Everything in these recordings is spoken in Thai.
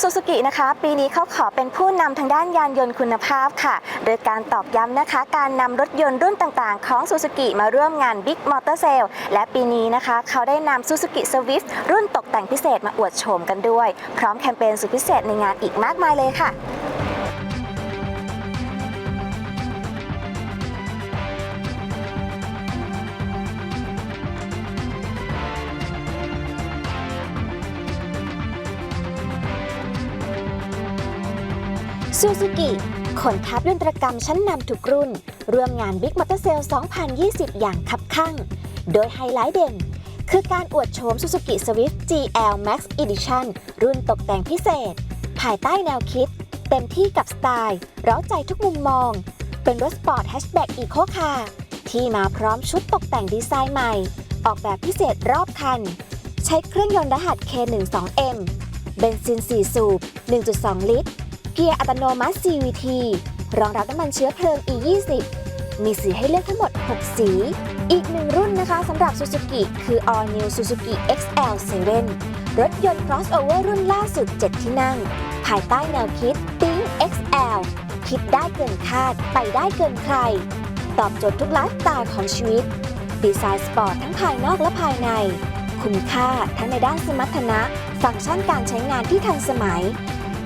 ซูซูกินะคะ ปีนี้เขาขอเป็นผู้นำทางด้านยานยนต์คุณภาพค่ะ โดยการตอกย้ำนะคะ การนำรถยนต์รุ่นต่างๆ ของซูซูกิมาร่วมงาน Big Motor Sale และปีนี้นะคะ เขาได้นำซูซูกิ Swift รุ่นตกแต่งพิเศษมาอวดโฉมกันด้วย พร้อมแคมเปญสุดพิเศษในงานอีกมากมายเลยค่ะ ซูซูกิขนทัพยนตรกรรมชั้นนำทุกรุ่น ร่วมงาน Big Motor Sale 2020 อย่างคับคั่ง โดยไฮไลท์เด่น คือการอวดโฉม Suzuki Swift GL Max Edition รุ่นตกแต่งพิเศษ ภายใต้แนวคิด เต็มที่กับสไตล์เร้าใจทุกมุมมอง เป็นรถสปอร์ตแฮชแบ็กอีโคคาร์ที่มาพร้อมชุดตกแต่งดีไซน์ใหม่ ออกแบบพิเศษรอบคัน ใช้เครื่องยนต์รหัส K12M เบนซิน 4 สูบ 1.2 ลิตร เกียร์อัตโนมัติ CVT รองรับน้ำมันเชื้อเพลิง E20 มีสีให้เลือกทั้งหมด 6 สี อีกหนึ่งรุ่นนะคะสำหรับ Suzuki คือ All New Suzuki XL7 รถยนต์ crossover รุ่นล่าสุด 7 ที่นั่ง ภายใต้แนวคิด Think XL คิดได้เกินคาด ไปได้เกินใคร ตอบโจทย์ทุกไลฟ์สไตล์ของชีวิต ดีไซน์สปอร์ตทั้งภายนอกและภายใน คุ้มค่าทั้งในด้านสมรรถนะ ฟังก์ชันการใช้งานที่ทันสมัย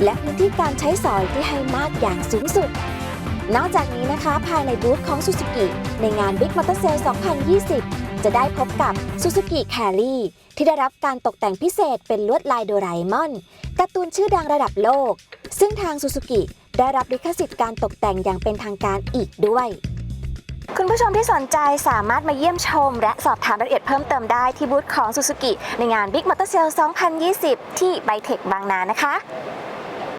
และพื้นที่การใช้สอยที่ให้มากอย่างสูงสุด นอกจากนี้นะคะ ภายในบูธของ Suzuki ในงาน Big Motor Sale 2020 จะได้พบกับ Suzuki Carry ที่ได้รับการตกแต่งพิเศษเป็นลวดลายโดราเอมอนการ์ตูนชื่อดังระดับโลก ซึ่งทาง Suzuki ได้รับลิขสิทธิ์การตกแต่งอย่างเป็นทางการอีกด้วยคุณผู้ชมที่สนใจสามารถมาเยี่ยมชม และสอบถามรายละเอียดเพิ่มเติมได้ที่บูธของ Suzuki ในงาน Big Motor Sale 2020 ที่ไบเทคบางนานะคะ